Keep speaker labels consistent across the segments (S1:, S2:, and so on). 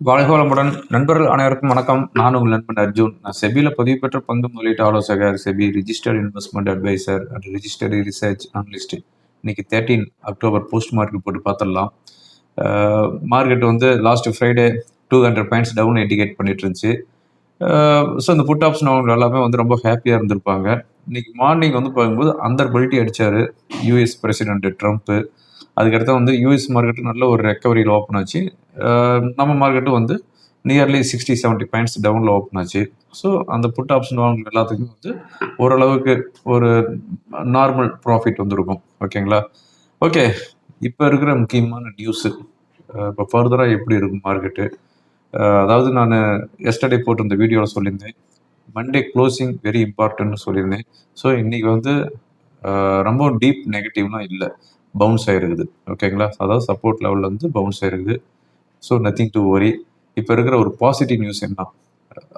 S1: வாழ்கோளமுடன் நண்பர்கள் அனைவருக்கும் வணக்கம். நான் உங்கள் நண்பன் அர்ஜுன். நான் செபியில் பதிவு பெற்ற பங்கு முதலீட்டு ஆலோசகர் SEBI registered investment adviser and registered research analyst இன்னைக்கு தேர்ட்டீன் அக்டோபர் போஸ்ட் மார்க்கெட் போட்டு பார்த்துடலாம். மார்க்கெட் வந்து last Friday two hundred points down indicate பண்ணிட்டு இருந்துச்சு. ஸோ இந்த புட் ஆப்ஷன் அவங்க எல்லாமே வந்து ரொம்ப ஹாப்பியாக இருந்திருப்பாங்க. இன்னைக்கு மார்னிங் வந்து பார்க்கும்போது அந்த பல்ட்டி அடித்தார் யூஎஸ் பிரசிடென்ட் ட்ரம்ப்பு அதுக்கடுத்து வந்து யூஎஸ் மார்க்கெட்டு நல்ல ஒரு ரெக்கவரியில் ஓப்பன் ஆச்சு. நம்ம மார்க்கெட்டும் வந்து நியர்லி சிக்ஸ்டி செவன்ட்டி பாயிண்ட்ஸ் டவுனில் ஓப்பன் ஆச்சு. ஸோ அந்த புட் ஆப்ஷன் வாங்குற எல்லாத்துக்கும் வந்து ஓரளவுக்கு ஒரு நார்மல் ப்ராஃபிட் வந்துருக்கும். ஓகேங்களா ஓகே இப்போ இருக்கிற முக்கியமான நியூஸு இப்போ ஃபர்தராக எப்படி இருக்கும் மார்க்கெட்டு அதாவது நான் எஸ்டர்டே போட்டிருந்த வீடியோவில் சொல்லியிருந்தேன். மண்டே க்ளோசிங் வெரி இம்பார்ட்டன்ட்னு சொல்லியிருந்தேன். ஸோ இன்றைக்கி வந்து ரொம்ப டீப் நெகட்டிவ்லாம் இல்லை. பவுன்ஸ் ஆகிருக்குது ஓகேங்களா அதாவது சப்போர்ட் லெவலில் வந்து பவுன்ஸ் ஆகிருக்குது ஸோ நத்திங் டு ஒரி இப்போ இருக்கிற ஒரு பாசிட்டிவ் நியூஸ் என்ன?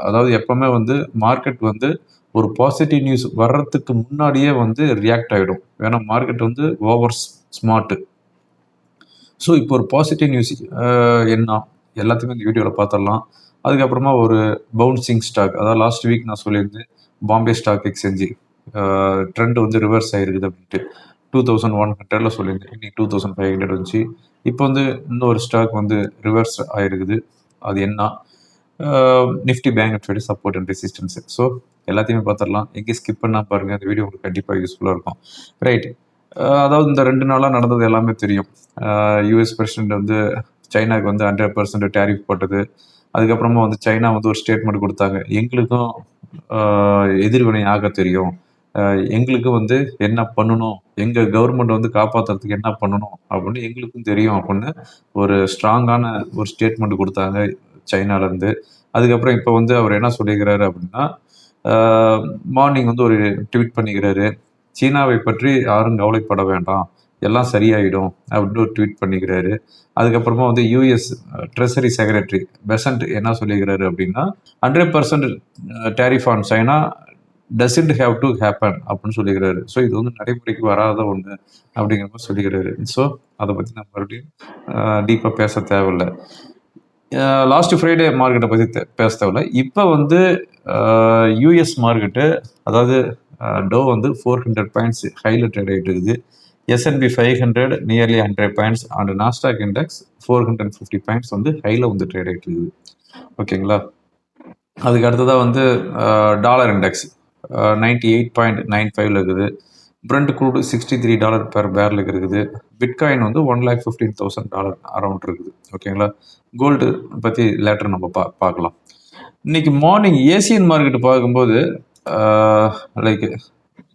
S1: அதாவது எப்போவுமே வந்து மார்க்கெட் வந்து ஒரு பாசிட்டிவ் நியூஸ் வர்றதுக்கு முன்னாடியே வந்து ரியாக்ட் ஆகிடும் ஏன்னா மார்க்கெட் வந்து ஓவர் ஸ்மார்ட்டு ஸோ இப்போ ஒரு பாசிட்டிவ் நியூஸ் என்ன? எல்லாத்தையுமே இந்த வீடியோவில் பார்த்துடலாம் அதுக்கப்புறமா ஒரு பவுன்சிங் ஸ்டாக் அதாவது லாஸ்ட் வீக் நான் சொல்லியிருந்தேன் பாம்பே ஸ்டாக் எக்ஸ்சேஞ்சு ட்ரெண்ட் வந்து ரிவர்ஸ் ஆகிருக்குது அப்படின்ட்டு. டூ தௌசண்ட் ஒன் ஹண்ட்ரட்ல சொல்லியிருந்தேன் இன்னைக்கு டூ தௌசண்ட் ஃபைவ் ஹண்ட்ரட் வந்துச்சு இப்போ வந்து இன்னொரு ஸ்டாக் வந்து ரிவர்ஸ் ஆயிருக்குது. அது என்ன? Nifty bank Nifty support and resistance so எல்லாத்தையுமே பார்த்துடலாம். எங்கேயும் ஸ்கிப் பண்ணால் பாருங்க. அந்த வீடியோ உங்களுக்கு கண்டிப்பாக யூஸ்ஃபுல்லாக இருக்கும். ரைட் அதாவது இந்த ரெண்டு நாளாக நடந்தது எல்லாமே தெரியும். யூஎஸ் பிரசிடென்ட் வந்து சைனாவுக்கு வந்து ஹண்ட்ரட் பர்சன்ட் டேரிஃப் போட்டது. அதுக்கப்புறமா வந்து சைனா வந்து ஒரு ஸ்டேட்மெண்ட் கொடுத்தாங்க. எங்களுக்கும் எதிர்வினை ஆக தெரியும். எங்களுக்கு வந்து என்ன பண்ணணும்? எங்கள் கவர்மெண்ட் வந்து காப்பாற்றுறதுக்கு என்ன பண்ணணும்? அப்படின்னு எங்களுக்கும் தெரியும் அப்படின்னு ஒரு ஸ்ட்ராங்கான ஒரு ஸ்டேட்மெண்ட் கொடுத்தாங்க சைனாலேருந்து. அதுக்கப்புறம் இப்போ வந்து அவர் என்ன சொல்லிக்கிறாரு அப்படின்னா மார்னிங் வந்து ஒரு ட்வீட் பண்ணிக்கிறாரு. சீனாவை பற்றி யாரும் கவலைப்பட வேண்டாம். எல்லாம் சரியாயிடும் அப்படின்னு ஒரு ட்வீட் பண்ணிக்கிறாரு. அதுக்கப்புறமா வந்து யூஎஸ் ட்ரெஸரி செக்ரட்டரி பெசன்ட் என்ன சொல்லிக்கிறாரு அப்படின்னா hundred percent tariff on China doesn't have to happen அப்படின்னு சொல்லிக்கிறாரு. ஸோ இது வந்து நடைமுறைக்கு வராத ஒன்று அப்படிங்கிற மாதிரி சொல்லிக்கிறாரு. ஸோ அதை பற்றி நம்ம மறுபடியும் டீப்பாக பேச தேவையில்லை. லாஸ்ட் ஃப்ரைடே மார்க்கெட்டை பற்றி பேச தேவையில்ல. இப்போ வந்து யூஎஸ் மார்க்கெட்டு அதாவது டோ வந்து ஃபோர் ஹண்ட்ரட் பாயிண்ட்ஸ் ஹையில் ட்ரேட் ஆகிட்டு இருக்குது. S and P five hundred nearly hundred points and Nasdaq index four hundred fifty points வந்து ஹையில் வந்து ட்ரேட் ஆகிட்டு இருக்குது. ஓகேங்களா அதுக்கு அடுத்ததாக வந்து dollar index ninety eight point nine ஃபைவ்ல இருக்குது. Brent crude sixty three dollar per பேரலுக்கு இருக்குது. பிட்காயின் வந்து one lakh fifteen thousand dollar around இருக்குது. ஓகேங்களா கோல்டு பற்றி லேட்டர் நம்ம பா பார்க்கலாம். இன்னைக்கு மார்னிங் ஏசியன் மார்க்கெட் பார்க்கும்போது like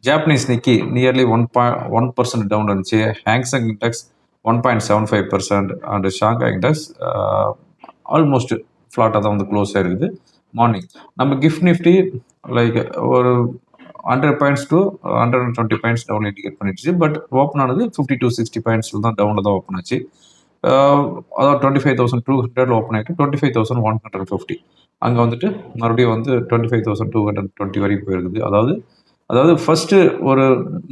S1: Japanese Nikkei nearly one பாய் ஒன் பர்சன்ட் டவுன் இருந்துச்சு. Hang Seng index one point seven five percent and Shanghai index almost ஃப்ளாட்டாக தான் வந்து க்ளோஸ் ஆயிருக்குது. மார்னிங் நம்ம கிஃப்ட் நிஃப்டி லைக் ஒரு hundred points to hundred and twenty points down indicate பண்ணிடுச்சு. But open ஆனது fifty two sixty பாயிண்ட்ஸில் தான் டவுனில் தான் ஓப்பன் ஆச்சு. Uh, அதாவது twenty five thousand two hundred open ஆகிட்டு twenty five thousand one hundred fifty அங்கே வந்துட்டு மறுபடியும் வந்து twenty five thousand two hundred twenty வரைக்கும் போயிருக்குது. அதாவது அதாவது ஃபஸ்ட்டு ஒரு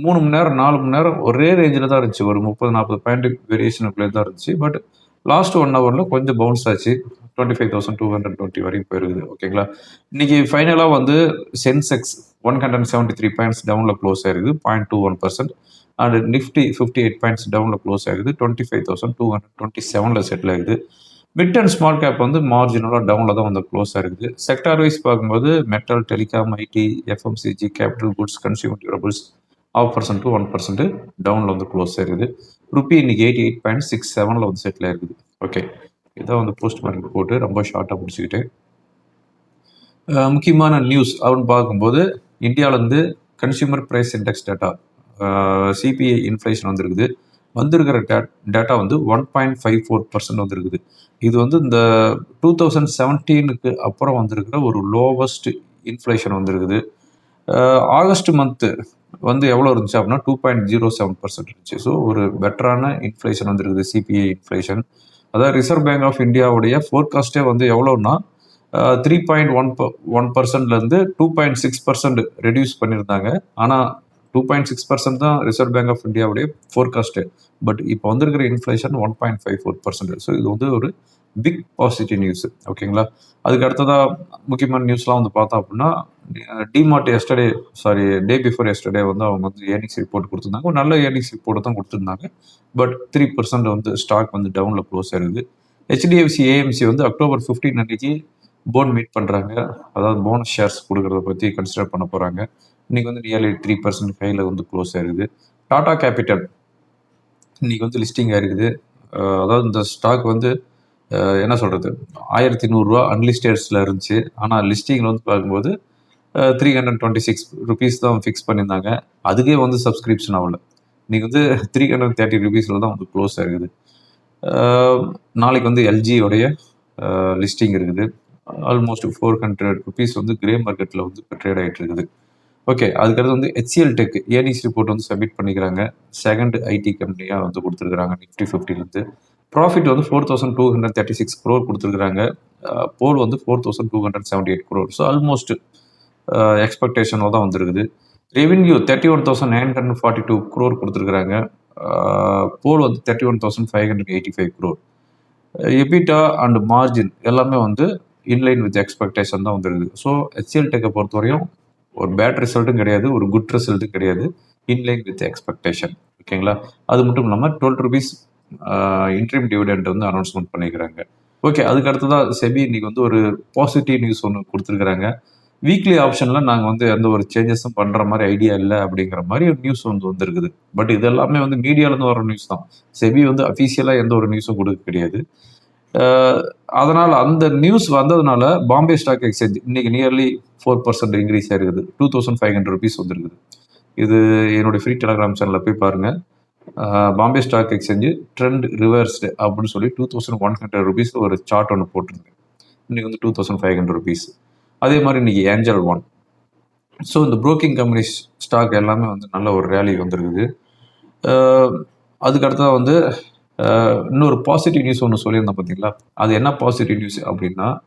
S1: மூணு மணி நேரம் நாலு மணி நேரம் ஒரே ரேஞ்சில் தான் இருந்துச்சு. ஒரு முப்பது நாற்பது பாயிண்ட் வேரியேஷனுக்குள்ளே தான் இருந்துச்சு. பட் லாஸ்ட் ஒன் ஹவரில் கொஞ்சம் பவுன்ஸ் ஆச்சு. Twenty five thousand two hundred twenty வரைக்கும் போயிருக்குது ஓகேங்களா இன்னைக்கு ஃபைனலாக வந்து Sensex one hundred seventy three points டவுனில் க்ளோஸ் ஆயிருக்குது point two one percent and Nifty fifty eight points டவுனில் க்ளோஸ் ஆகுது twenty five thousand two hundred twenty செவனில் செட்டில் ஆகுது மிட் அண்ட் ஸ்மால் கேப் வந்து மார்ஜினலாக டவுனில் தான் வந்து க்ளோஸ் ஆகுது செக்டார் வைஸ் பார்க்கும்போது metal telecom IT FMCG capital goods consumer durables half percent to one percent டவுனில் வந்து க்ளோஸ் ஆயிருக்குது. ருப்பி இன்னைக்கு எயிட்டி எயிட் பாயிண்ட் சிக்ஸ் செவனில் வந்து செட்டில் ஆயிருக்குது ஓகே இதான் வந்து போஸ்ட் மார்க்கெட் போட்டு ரொம்ப ஷார்ட்டாக முடிச்சுக்கிட்டு முக்கியமான நியூஸ் அப்படின்னு பார்க்கும்போது இந்தியாவிலேருந்து consumer price index data CPI inflation வந்திருக்குது. வந்திருக்கிற டேட்டா வந்து one point five four percent வந்திருக்குது. இது வந்து இந்த டூ தௌசண்ட் செவன்டீனுக்கு அப்புறம் வந்திருக்கிற ஒரு லோவஸ்ட் இன்ஃப்ளேஷன் வந்திருக்குது. ஆகஸ்ட் மந்த்து வந்து எவ்வளோ இருந்துச்சு அப்படின்னா two point zero seven percent இருந்துச்சு. ஸோ ஒரு பெட்டரான இன்ஃப்ளேஷன் வந்திருக்குது சிபிஐ இன்ஃப்ளேஷன் அதாவது ரிசர்வ் பேங்க் ஆஃப் இந்தியாவுடைய ஃபோர்காஸ்ட்டே வந்து எவ்வளோன்னா three point one one பர்சன்ட்லேருந்து two point six percent reduce பண்ணியிருந்தாங்க. ஆனால் டூ பாயிண்ட் சிக்ஸ் பர்சன்ட் தான் ரிசர்வ் பேங்க் ஆஃப் இந்தியாவுடைய ஃபோர்காஸ்ட்டு பட் இப்போ வந்திருக்கிற inflation one point five four percent so இது வந்து ஒரு பிக் பாசிட்டிவ் நியூஸ் ஓகேங்களா அதுக்கு அடுத்ததாக முக்கியமான நியூஸ்லாம் வந்து பார்த்தோம் அப்படின்னா DMart yesterday sorry day before yesterday வந்து அவங்க வந்து ஏர்னிங்ஸ் ரிப்போர்ட் கொடுத்துருந்தாங்க. ஒரு நல்ல ஏர்னிங்ஸ் ரிப்போர்ட் தான் கொடுத்துருந்தாங்க. பட் த்ரீ பர்சன்ட் வந்து ஸ்டாக் வந்து டவுனில் க்ளோஸ் ஆயிருது. ஹெச்டிஎஃப்சி ஏஎம்சி வந்து அக்டோபர் ஃபிஃப்டீன் அன்னைக்கு போன் மீட் பண்ணுறாங்க அதாவது போனஸ் ஷேர்ஸ் கொடுக்கறத பற்றி கன்சிடர் பண்ண போகிறாங்க இன்றைக்கி வந்து நியர்லி த்ரீ பர்சன்ட் கையில் வந்து க்ளோஸ் ஆயிருது. டாடா கேபிட்டல் இன்றைக்கி வந்து லிஸ்டிங் ஆயிருக்குது. அதாவது இந்த ஸ்டாக் வந்து என்ன சொல்கிறது ஆயிரத்தி நூறுரூவா அன்லிஸ்டேட்ஸில் இருந்துச்சு. ஆனால் லிஸ்டிங்கில் வந்து பார்க்கும்போது three hundred twenty six rupees தான் ஃபிக்ஸ் பண்ணியிருந்தாங்க. அதுக்கே வந்து சப்ஸ்கிரிப்ஷன் ஆகல. இன்றைக்கி வந்து த்ரீ ஹண்ட்ரட் தேர்ட்டி ருபீஸில் தான் வந்து க்ளோஸ் ஆகுது. நாளைக்கு வந்து எல்ஜியோடைய லிஸ்டிங் இருக்குது. ஆல்மோஸ்ட் ஃபோர் ஹண்ட்ரட் ருபீஸ் வந்து கிரே மார்க்கெட்டில் வந்து ட்ரேட் ஆகிட்டு இருக்குது. ஓகே அதுக்கடுத்து வந்து ஹெச்சிஎல் டெக் ஏர்னிங்ஸ் ரிப்போர்ட் வந்து சப்மிட் பண்ணிக்கிறாங்க. செகண்ட் ஐடி கம்பெனியாக வந்து கொடுத்துருக்காங்க நிஃப்டி ஃபிஃப்டிலேருந்து ப்ராஃபிட் வந்து four thousand two hundred thirty six crore கொடுத்துருக்காங்க போல் வந்து four thousand two hundred seventy eight crore so almost எக்ஸ்பெக்டேஷனில் தான் வந்திருக்குது. Revenue thirty one thousand nine hundred forty two crore கொடுத்துருக்காங்க போல் வந்து thirty one thousand five hundred eighty five crore EBITDA and margin எல்லாமே வந்து inline with expectation தான் வந்துருக்குது. So HL டெக்கை பொறுத்தவரையும் ஒரு பேட் ரிசல்ட்டும் கிடையாது ஒரு குட் ரிசல்ட்டும் கிடையாது. இன்லைன் வித் எக்ஸ்பெக்டேஷன் ஓகேங்களா அது மட்டும் இல்லாமல் டுவெல் ருபீஸ் இன்ட்ரீம் டிவிடெண்ட் வந்து அனௌன்ஸ்மெண்ட் பண்ணிக்கிறாங்க. ஓகே அதுக்கு அடுத்ததாக செபி இன்னைக்கு வந்து ஒரு பாசிட்டிவ் நியூஸ் ஒன்று கொடுத்துருக்குறாங்க. வீக்லி ஆப்ஷனில் நாங்கள் வந்து எந்த ஒரு சேஞ்சஸும் பண்ணுற மாதிரி ஐடியா இல்லை அப்படிங்கிற மாதிரி ஒரு நியூஸ் வந்து வந்திருக்குது. பட் இது எல்லாமே வந்து மீடியாலேருந்து வர நியூஸ் தான். செபி வந்து அஃபீஷியலாக எந்த ஒரு நியூஸும் கொடுக்க கிடையாது. அதனால் அந்த நியூஸ் வந்ததுனால பாம்பே ஸ்டாக் எக்ஸ்சேஞ்ச் இன்னைக்கு நியர்லி ஃபோர் பர்சன்ட் இன்க்ரீஸ் ஆயிருக்குது. Two thousand five hundred rupees வந்துருக்குது. இது என்னுடைய ஃப்ரீ டெலகிராம் சேனலில் போய் பாருங்கள் Bombay stock exchange trend reversed அப்படின்னு சொல்லி two thousand one hundred rupees ஒரு சார்ட் ஒன்று போட்டிருந்தேன். இன்றைக்கி வந்து two thousand five hundred rupees அதே மாதிரி இன்றைக்கி ஏஞ்சல் ஒன் ஸோ இந்த ப்ரோக்கிங் கம்பெனிஸ் ஸ்டாக் எல்லாமே வந்து நல்ல ஒரு ரேலி வந்திருக்குது. அஹ் அதுக்கு வந்து இன்னொரு பாசிட்டிவ் நியூஸ் ஒன்று சொல்லியிருந்தேன் பார்த்தீங்களா அது என்ன பாசிட்டிவ் நியூஸ் அப்படின்னா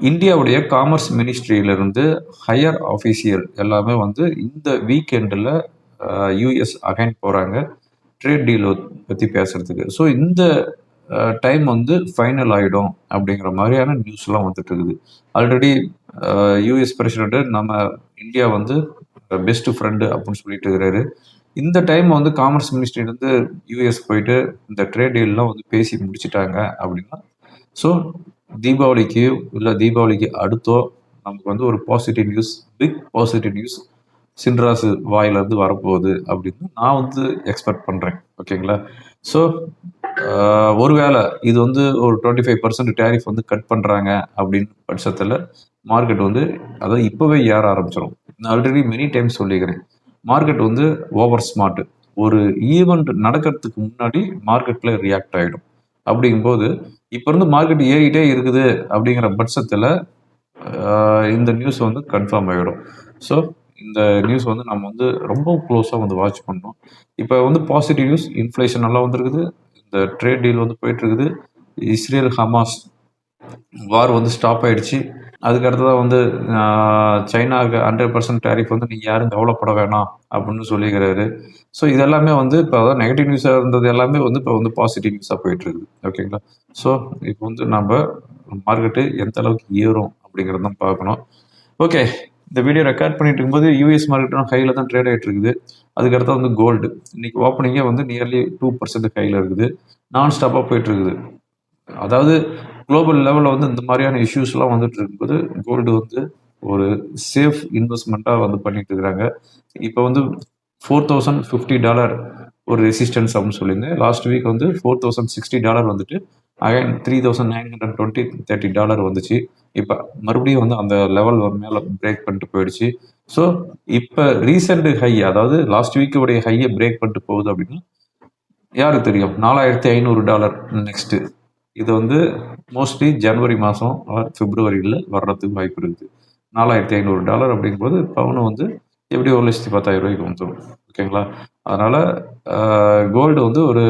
S1: இந்தியாவுடைய காமர்ஸ் மினிஸ்ட்ரியிலிருந்து ஹையர் ஆஃபீஸியல் எல்லாமே வந்து இந்த வீக்கெண்டில் யூஎஸ் அகைன் போகிறாங்க ட்ரேட் டீலை பற்றி பேசுகிறதுக்கு ஸோ இந்த டைம் வந்து ஃபைனல் ஆகிடும் அப்படிங்கிற மாதிரியான நியூஸ்லாம் வந்துட்டு இருக்குது ஆல்ரெடி யூஎஸ் பிரசிடென்ட் நம்ம இந்தியா வந்து பெஸ்ட் ஃப்ரெண்டு அப்படின்னு சொல்லிட்டு இருக்கிறாரு. இந்த டைம் வந்து காமர்ஸ் மினிஸ்ட்ரியிலேருந்து யூஎஸ் போயிட்டு இந்த ட்ரேட் டீல்லாம் வந்து பேசி முடிச்சிட்டாங்க அப்படின்னா ஸோ தீபாவளிக்கு இல்லை தீபாவளிக்கு அடுத்தோ நமக்கு வந்து ஒரு positive news big positive news Chinrasu வாயிலிருந்து வரப்போகுது அப்படின்னு நான் வந்து எக்ஸ்பெக்ட் பண்ணுறேன் ஓகேங்களா? ஸோ ஒருவேளை இது வந்து ஒரு டுவெண்ட்டி ஃபைவ் பர்சன்ட் டேரிஃப் வந்து கட் பண்ணுறாங்க அப்படின்னு பட்சத்தில் மார்க்கெட் வந்து அதாவது இப்போவே ஏற ஆரம்பிச்சிடும் நான் ஆல்ரெடி மெனி டைம்ஸ் சொல்லிக்கிறேன். மார்க்கெட் வந்து ஓவர் ஸ்மார்ட் ஒரு ஈவெண்ட் நடக்கிறதுக்கு முன்னாடி மார்க்கெட்டில் ரியாக்ட் ஆகிடும் அப்படிங்கும்போது இப்போ இருந்து மார்க்கெட் ஏறிட்டே இருக்குது அப்படிங்கிற பட்சத்தில் இந்த நியூஸ் வந்து கன்ஃபார்ம் ஆகிடும் ஸோ இந்த நியூஸ் வந்து நம்ம வந்து ரொம்ப க்ளோஸாக வந்து வாட்ச் பண்ணோம் இப்போ வந்து பாசிட்டிவ் நியூஸ் இன்ஃப்ளேஷன் நல்லா வந்திருக்குது. இந்த ட்ரேட் டீல் வந்து போயிட்டுருக்குது. இஸ்ரேல் ஹமாஸ் வார் வந்து ஸ்டாப் ஆயிடுச்சு. அதுக்கு அடுத்ததாக வந்து சைனாவுக்கு ஹண்ட்ரட் பர்சன்ட் டேரிஃப் வந்து நீங்கள் யாரும் கவலைப்பட வேணாம் அப்படின்னு சொல்லிக்கிறாரு. ஸோ இதெல்லாமே வந்து இப்போ அதாவது நெகட்டிவ் நியூஸாக இருந்தது எல்லாமே வந்து இப்போ வந்து பாசிட்டிவ் நியூஸாக போயிட்டு இருக்குது ஓகேங்களா ஸோ இப்போ வந்து நம்ம மார்க்கெட்டு எந்த அளவுக்கு ஏறும் அப்படிங்கிறத தான் பார்க்கணும். ஓகே இந்த வீடியோ ரெக்கார்ட் பண்ணிட்டு இருக்கும்போது யூஎஸ் மார்க்கெட்டும் ஹையில் தான் ட்ரேட் ஆகிட்டு இருக்குது. அதுக்கடுத்து வந்து கோல்டு இன்னைக்கு ஓப்பனிங்கே வந்து நியர்லி டூ பர்சன்ட் கையில் இருக்குது. நான் ஸ்டாப்பாக போயிட்டு இருக்குது. அதாவது குளோபல் லெவலில் வந்து இந்த மாதிரியான இஷ்யூஸ்லாம் வந்துட்டு இருக்கும்போது கோல்டு வந்து ஒரு சேஃப் இன்வெஸ்ட்மெண்ட்டாக வந்து பண்ணிட்டு இருக்கிறாங்க. இப்போ வந்து ஃபோர் தௌசண்ட் ஃபிஃப்டி டாலர் ஒரு ரெசிஸ்டன்ஸ் அப்படின்னு சொல்லியிருந்தேன். லாஸ்ட் வீக் வந்து ஃபோர் தௌசண்ட் சிக்ஸ்டி டாலர் வந்துட்டு again three thousand nine hundred twenty thirty dollar வந்துச்சு. இப்போ மறுபடியும் வந்து அந்த லெவல் மேலே பிரேக் பண்ணிட்டு போயிடுச்சு. ஸோ இப்போ ரீசெண்ட் ஹை அதாவது லாஸ்ட் வீக்குடைய ஹையை பிரேக் பண்ணிட்டு போகுது அப்படின்னா யாருக்கு தெரியும்? நாலாயிரத்தி ஐநூறு டாலர் நெக்ஸ்ட்டு இது வந்து மோஸ்ட்லி ஜனவரி மாதம் பிப்ரவரியில் வர்றதுக்கு வாய்ப்பு இருக்குது. நாலாயிரத்தி ஐநூறு டாலர் அப்படிங்கும்போது பவுனு வந்து எப்படி ஒரு லட்சத்தி பத்தாயிரம் ரூபாய்க்கு வந்துடும் ஓகேங்களா? அதனால் கோல்டு வந்து ஒரு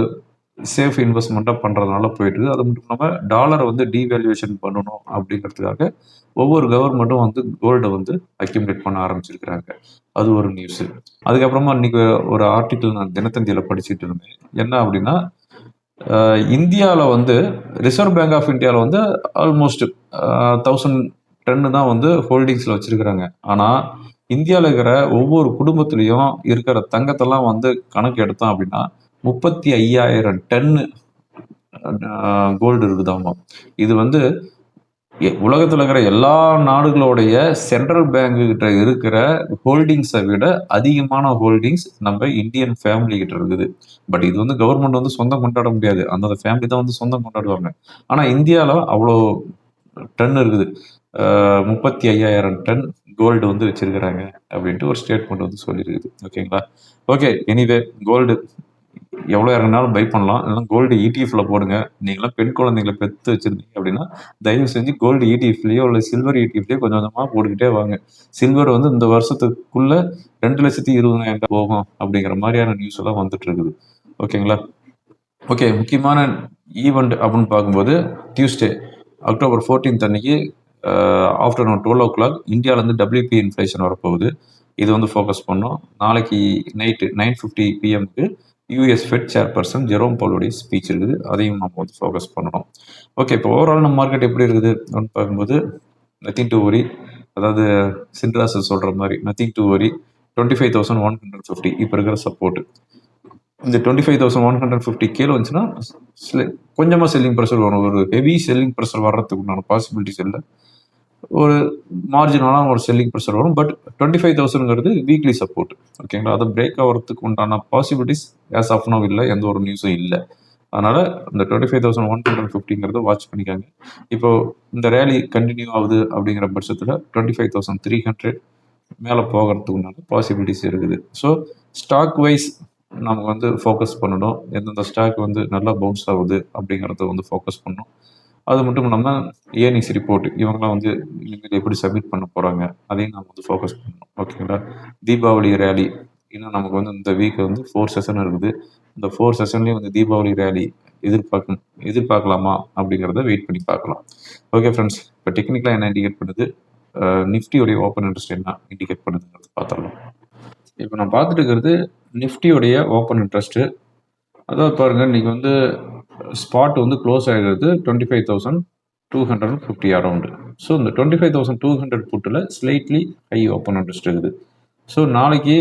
S1: சேஃப் இன்வெஸ்ட்மெண்ட்டாக பண்ணுறதுனால போயிட்டு அது மட்டும் இல்லாமல் டாலரை வந்து டீவேல்யூவேஷன் பண்ணணும் அப்படிங்கிறதுக்காக ஒவ்வொரு கவர்மெண்ட்டும் வந்து கோல்டை வந்து அக்யூமுலேட் பண்ண ஆரம்பிச்சிருக்கிறாங்க. அது ஒரு நியூஸு அதுக்கப்புறமா இன்றைக்கி ஒரு ஆர்டிக்கிள் நான் தினத்தந்தியில் படிச்சுட்டு இருந்தேன். என்ன அப்படின்னா இந்தியாவில் வந்து ரிசர்வ் பேங்க் ஆஃப் இந்தியாவில் வந்து ஆல்மோஸ்ட் தௌசண்ட் டென்னு தான் வந்து ஹோல்டிங்ஸில் வச்சுருக்கிறாங்க. ஆனால் இந்தியாவில் இருக்கிற ஒவ்வொரு குடும்பத்துலேயும் இருக்கிற தங்கத்தெல்லாம் வந்து கணக்கு எடுத்தோம் அப்படின்னா முப்பத்தி ஐயாயிரம் டன்னு கோல்டு இருக்குதாமா. இது வந்து உலகத்தில் இருக்கிற எல்லா நாடுகளுடைய சென்ட்ரல் பேங்கு கிட்ட இருக்கிற ஹோல்டிங்ஸை விட அதிகமான ஹோல்டிங்ஸ் நம்ம இந்தியன் ஃபேமிலி கிட்ட இருக்குது. பட் இது வந்து கவர்மெண்ட் வந்து சொந்தம் கொண்டாட முடியாது. அந்தந்த ஃபேமிலி தான் வந்து சொந்தம் கொண்டாடுவாங்க. ஆனால் இந்தியாவில் அவ்வளோ டன் இருக்குது. முப்பத்தி ஐயாயிரம் டன் கோல்டு வந்து வச்சிருக்கிறாங்க அப்படின்ட்டு ஒரு ஸ்டேட்மெண்ட் வந்து சொல்லியிருக்குது. ஓகேங்களா ஓகே எனிவே கோல்டு எவ்வளோ இறங்கினாலும் பை பண்ணலாம். இல்லைனா கோல்டு இடிஎஃப்ல போடுங்க. நீங்களாம் பெண் குழந்தைங்களை பெற்று வச்சிருந்தீங்க அப்படின்னா தயவு செஞ்சு கோல்டு இடிஎஃப்லேயோ இல்லை சில்வர் இடிஎஃப்லேயோ கொஞ்சம் கொஞ்சமாக போட்டுக்கிட்டே வாங்க. சில்வர் வந்து இந்த வருஷத்துக்குள்ளே ரெண்டு லட்சத்தி இருபதாயிரம் போகும் அப்படிங்கிற மாதிரியான நியூஸ் எல்லாம் வந்துட்டு இருக்குது. ஓகேங்களா? ஓகே முக்கியமான ஈவெண்ட் அப்படின்னு பார்க்கும்போது டியூஸ்டே அக்டோபர் ஃபோர்டீன்த் அன்னைக்கு ஆஃப்டர்நூன் டுவெல் ஓ கிளாக் இந்தியாவிலேருந்து டபிள்யூபி இன்ஃப்ளேஷன் வரப்போகுது. இது வந்து ஃபோக்கஸ் பண்ணோம். நாளைக்கு நைட்டு நைன் ஃபிஃப்டி பிஎம்க்கு யூஎஸ் ஃபெட் சேர்பர்சன் ஜெரோம் போலோடைய ஸ்பீச் இருக்குது. அதையும் நம்ம வந்து ஃபோக்கஸ் பண்ணணும். ஓகே இப்போ ஓவரால் நம்ம மார்க்கெட் எப்படி இருக்குது அப்படின்னு பார்க்கும்போது நத்திங் டு ஒரி அதாவது சின்ராஸ் சொல்கிற மாதிரி nothing to worry twenty five thousand one hundred fifty இப்போ இருக்கிற சப்போர்ட் இந்த twenty five thousand one hundred fifty கீழே வந்துச்சுன்னா கொஞ்சமாக செல்லிங் ப்ரெஷர் வரும். ஒரு ஹெவி செல்லிங் ப்ரெஷர் வர்றதுக்கு உண்டான பாசிபிலிட்டிஸ் இல்லை. ஒரு மார்ஜினலான ஒரு செல்லிங் ப்ரெஷர் வரும். பட் டுவெண்ட்டி ஃபைவ் தௌசண்ட்ங்கிறது வீக்லி சப்போர்ட் ஓகேங்களா அதை பிரேக் ஆகிறதுக்கு உண்டான பாசிபிலிட்டிஸ் ஆஸ் ஆஃப் நோ இல்லை. எந்த ஒரு நியூஸும் இல்லை. அதனால் இந்த twenty five thousand one hundred ஃபிஃப்டிங்கிறத watch பண்ணிக்காங்க. இப்போ இந்த ரேலி கண்டினியூ ஆகுது அப்படிங்கிற பட்சத்தில் twenty five thousand three hundred மேலே போகிறதுக்கு உண்டான பாசிபிலிட்டிஸ் இருக்குது. ஸோ ஸ்டாக் வைஸ் நமக்கு வந்து ஃபோக்கஸ் பண்ணணும். எந்தெந்த ஸ்டாக் வந்து நல்லா பவுன்ஸ் ஆகுது அப்படிங்கிறத வந்து ஃபோக்கஸ் பண்ணணும். அது மட்டும் இல்லாமல் ஏர்னிங்ஸ் ரிப்போர்ட் இவங்கெல்லாம் வந்து இனிமேல் எப்படி சப்மிட் பண்ண போகிறாங்க அதையும் நம்ம வந்து ஃபோக்கஸ் பண்ணணும். ஓகேங்களா தீபாவளி ரேலி இன்னும் நமக்கு வந்து இந்த வீக் வந்து ஃபோர் செஷன் இருக்குது. இந்த ஃபோர் செஷன்லேயும் வந்து தீபாவளி ரேலி எதிர்பார்க்க எதிர்பார்க்கலாமா அப்படிங்கிறத வெயிட் பண்ணி பார்க்கலாம். ஓகே ஃப்ரெண்ட்ஸ் இப்போ டெக்னிக்கலாக என்ன இண்டிகேட் பண்ணுது? நிஃப்டியோடைய ஓப்பன் இன்ட்ரெஸ்ட் என்ன இண்டிகேட் பண்ணுதுங்கிறது பார்த்துடலாம். இப்போ நான் பார்த்துட்டு இருக்கிறது நிஃப்டியோடைய ஓப்பன் இன்ட்ரெஸ்ட்டு அதாவது பாருங்கள் இன்றைக்கி வந்து ஸ்பாட் வந்து க்ளோஸ் ஆகிறது twenty five thousand two hundred fifty around so இந்த twenty five thousand two hundred புட்டில் slightly high open interest இருக்குது. ஸோ நாளைக்கு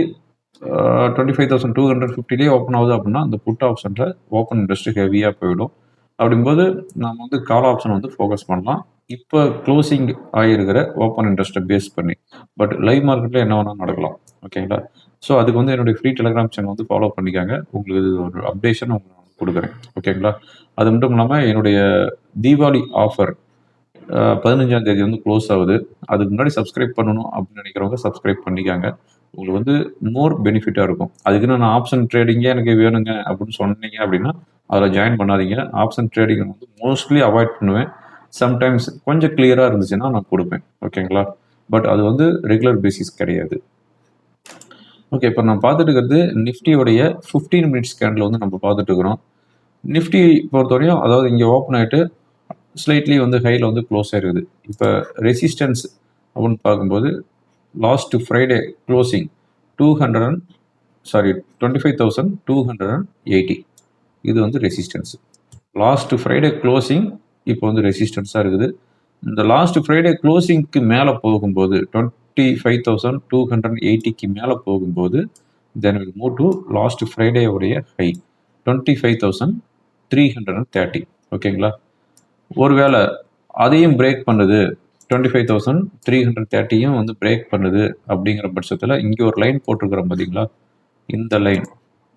S1: twenty five thousand two hundred ஃபிஃப்டிலே open ஆகுது அப்படின்னா அந்த புட் ஆப்ஷனில் ஓப்பன் இன்ட்ரெஸ்ட் ஹெவியாக போயிடும். அப்படிங்கும்போது நம்ம வந்து கால் ஆப்ஷன் வந்து ஃபோக்கஸ் பண்ணலாம். இப்போ க்ளோசிங் ஆகிருக்கிற ஓப்பன் இன்ட்ரெஸ்ட்டை பேஸ் பண்ணி. பட் லைவ் மார்க்கெட்டில் என்ன வேணால் நடக்கலாம். ஓகேங்களா ஸோ அதுக்கு வந்து என்னுடைய ஃப்ரீ டெலிகிராம் சேனல் வந்து ஃபாலோ பண்ணிக்காங்க. உங்களுக்கு இது ஒரு அப்டேஷன் உங்களுக்கு கொடுக்குறேன். ஓகேங்களா அது மட்டும் இல்லாமல் என்னுடைய தீபாவளி ஆஃபர் பதினஞ்சாம் தேதி வந்து க்ளோஸ் ஆகுது. அதுக்கு முன்னாடி சப்ஸ்கிரைப் பண்ணணும் அப்படின்னு நினைக்கிறவங்க சப்ஸ்கிரைப் பண்ணிக்காங்க. உங்களுக்கு வந்து மோர் பெனிஃபிட்டாக இருக்கும். அதுக்கு நான் ஆப்ஷன் ட்ரேடிங்கே எனக்கு வேணுங்க அப்படின்னு சொன்னீங்க அப்படின்னா அதில் ஜாயின் பண்ணாதீங்க. ஆப்ஷன் ட்ரேடிங் வந்து மோஸ்ட்லி அவாய்ட் பண்ணுவேன். சம்டைம்ஸ் கொஞ்சம் கிளியராக இருந்துச்சுன்னா நான் கொடுப்பேன். ஓகேங்களா பட் அது வந்து ரெகுலர் பேசிஸ் கிடையாது. ஓகே இப்போ நான் பார்த்துட்டு இருக்கிறது நிஃப்டியோடைய ஃபிஃப்டீன் மினிட்ஸ் கேண்டில் வந்து நம்ம பார்த்துட்டு இருக்கிறோம். நிஃப்டி பொறுத்தவரையும் அதாவது இங்கே ஓப்பன் ஆகிட்டு ஸ்லைட்லி வந்து ஹையில் வந்து க்ளோஸ் ஆகிருக்குது இப்போ ரெசிஸ்டன்ஸ் அப்படின்னு பார்க்கும்போது last Friday closing two hundred and sorry twenty five thousand two hundred and eighty இது வந்து ரெசிஸ்டன்ஸ் லாஸ்ட் ஃப்ரைடே க்ளோசிங் இப்போ வந்து ரெசிஸ்டன்ஸாக இருக்குது. இந்த லாஸ்ட் ஃப்ரைடே க்ளோசிங்க்கு மேலே போகும்போது twenty five thousand two hundred எயிட்டிக்கு மேலே போகும்போது then will move to last ஃப்ரைடேவுடைய high twenty five thousand three hundred and thirty ஓகேங்களா? ஒருவேளை அதையும் பிரேக் பண்ணுது twenty five thousand three hundred தேர்ட்டியும் வந்து பிரேக் பண்ணுது அப்படிங்கிற பட்சத்தில் இங்கே ஒரு லைன் போட்டிருக்கிறோம் பார்த்தீங்களா இந்த line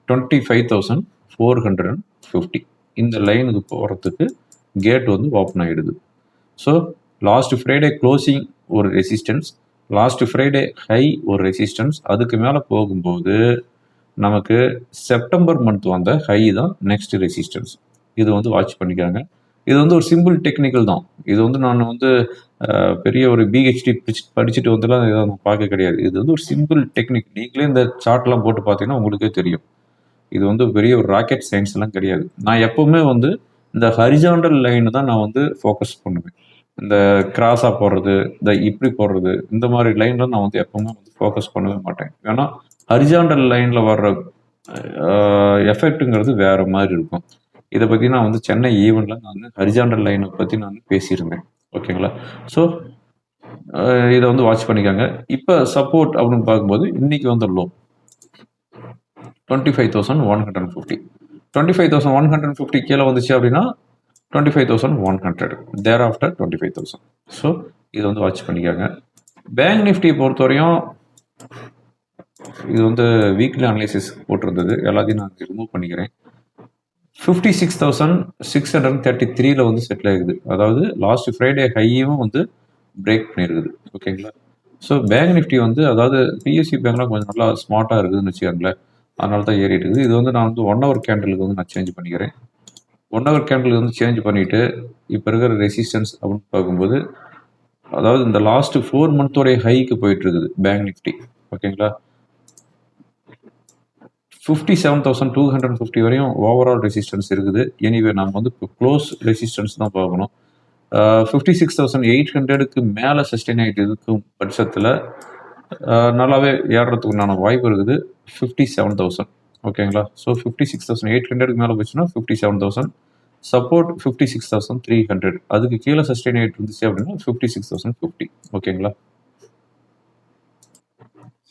S1: twenty five thousand four hundred and fifty இந்த லைனுக்கு போகிறதுக்கு கேட் வந்து ஓப்பன் ஆகிடுது ஸோ லாஸ்ட் ஃப்ரைடே க்ளோசிங் ஒரு ரெசிஸ்டன்ஸ் லாஸ்ட் ஃப்ரைடே ஹை ஒரு ரெசிஸ்டன்ஸ் அதுக்கு மேலே போகும்போது நமக்கு செப்டம்பர் மந்த் வந்த ஹை தான் நெக்ஸ்ட் ரெசிஸ்டன்ஸ் இது வந்து வாட்ச் பண்ணிக்கிறாங்க இது வந்து ஒரு சிம்பிள் டெக்னிக்கல் தான். இது வந்து நான் வந்து பெரிய ஒரு பிஹெச்டி படிச்சுட்டு வந்துலாம் இதை நான் பார்க்க கிடையாது. இது வந்து ஒரு சிம்பிள் டெக்னிக் நீங்களே இந்த சார்ட்லாம் போட்டு பார்த்தீங்கன்னா உங்களுக்கே தெரியும். இது வந்து பெரிய ஒரு ராக்கெட் சயின்ஸ் எல்லாம் கிடையாது. நான் எப்போவுமே வந்து இந்த ஹரிஜாண்டல் லைன் தான் நான் வந்து ஃபோக்கஸ் பண்ணுவேன். இந்த கிராஸாக போடுறது இந்த இப்படி போடுறது இந்த மாதிரி லைன்லாம் நான் வந்து எப்போவுமே வந்து ஃபோக்கஸ் பண்ணவே மாட்டேன். ஏன்னா ஹரிஜாண்டல் லைனில் வர்ற எஃபெக்ட்டுங்கிறது வேறு மாதிரி இருக்கும். இதை பற்றி நான் வந்து சென்னை ஈவெண்ட்டில் நான் ஹரிஜாண்டல் லைனை பற்றி நான் பேசியிருந்தேன். ஓகேங்களா? ஸோ இதை வந்து வாட்ச் பண்ணிக்காங்க. இப்போ சப்போர்ட் அப்படின்னு பார்க்கும்போது இன்றைக்கி வந்து low twenty five thousand one hundred fifty twenty five thousand one hundred fifty கீழே வந்துச்சு அப்படின்னா twenty five thousand one hundred thereafter twenty five thousand so இதை வந்து வாட்ச் பண்ணிக்காங்க. பேங்க் நிஃப்டியை பொறுத்தவரையும் இது வந்து வீக்லி அனலைசிஸ் போட்டிருந்தது. எல்லாத்தையும் நான் ரிமூவ் பண்ணிக்கிறேன். Fifty six thousand six hundred thirty த்ரீல வந்து செட்டில் ஆகுது அதாவது லாஸ்ட் ஃப்ரைடே ஹையும் வந்து பிரேக் பண்ணியிருக்குது ஓகேங்களா ஸோ பேங்க் நிஃப்டி வந்து அதாவது பிஎஸ்சி பேங்க்லாம் கொஞ்சம் நல்லா ஸ்மார்ட்டாக இருக்குதுன்னு வச்சுக்கோங்களேன். அதனால தான் ஏறிட்டு இருக்குது. இது வந்து நான் வந்து ஒன் ஹவர் கேண்டலுக்கு வந்து நான் சேஞ்ச் பண்ணிக்கிறேன். ஒன் ஹவர் கேண்டலுக்கு வந்து சேஞ்ச் பண்ணிவிட்டு இப்போ இருக்கிற ரெசிஸ்டன்ஸ் அப்படின்னு பார்க்கும்போது அதாவது இந்த லாஸ்ட் ஃபோர் மந்த்தோடைய ஹைக்கு போயிட்டு இருக்குது பேங்க் நிஃப்டி ஓகேங்களா fifty seven thousand two hundred fifty வரையும் ஓவரால் ரெசிஸ்டன்ஸ் இருக்குது. எனிவே நம்ம வந்து இப்போ க்ளோஸ் ரெசிஸ்டன்ஸ் தான் பார்க்கணும். ஃபிஃப்டி சிக்ஸ் தௌசண்ட் எயிட் ஹண்ட்ரடுக்கு மேலே சஸ்டெயின் ஆகிட்டு இருக்கும் பட்சத்தில் நல்லாவே ஏறுறதுக்கு உண்டான வாய்ப்பு இருக்குது. ஃபிஃப்டி செவன் தௌசண்ட் ஓகேங்களா? So fifty six thousand eight ஹண்ட்ரடுக்கு மேலே போச்சுன்னா fifty seven thousand support fifty six thousand three hundred அதுக்கு கீழே சஸ்டெயின் ஆகிட்டு இருந்துச்சு அப்படின்னா ஃபிஃப்டி சிக்ஸ் தௌசண்ட் ஃபிஃப்டி ஓகேங்களா?